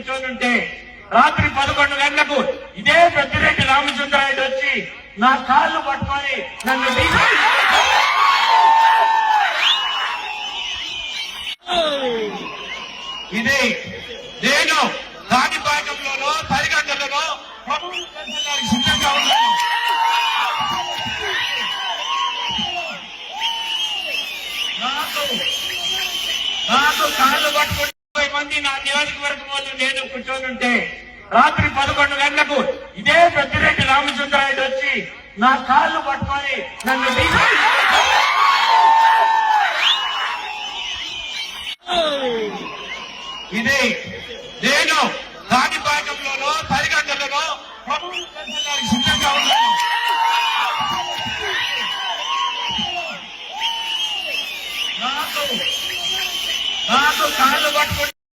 కూర్చోనుంటే రాత్రి పదకొండు గంటలకు ఇదే పెద్దిరెడ్డి రామచంద్రాయుడు వచ్చి నా కాళ్ళు పట్టుకొని నన్ను ఇది నేను రాణిపాకంలోనో తరిగడ్డలోనో సిద్ధంగా ఉన్నాను. నాకు నాకు కాళ్ళు పట్టుకుంటే మంది నా నియోజకవర్గం వాళ్ళు నేను కూర్చొని ఉంటే రాత్రి పదకొండు గంటలకు ఇదే పెద్దిరెడ్డి రామచంద్రాయుడు వచ్చి నా కాళ్ళు పట్టుకొని నన్ను ఇది నేను కాణిపాకంలోనో తరిగంటలోనో ప్రభుత్వం సిద్ధంగా ఉన్నాను. నాకు నాకు కాళ్ళు పట్టుకుంటే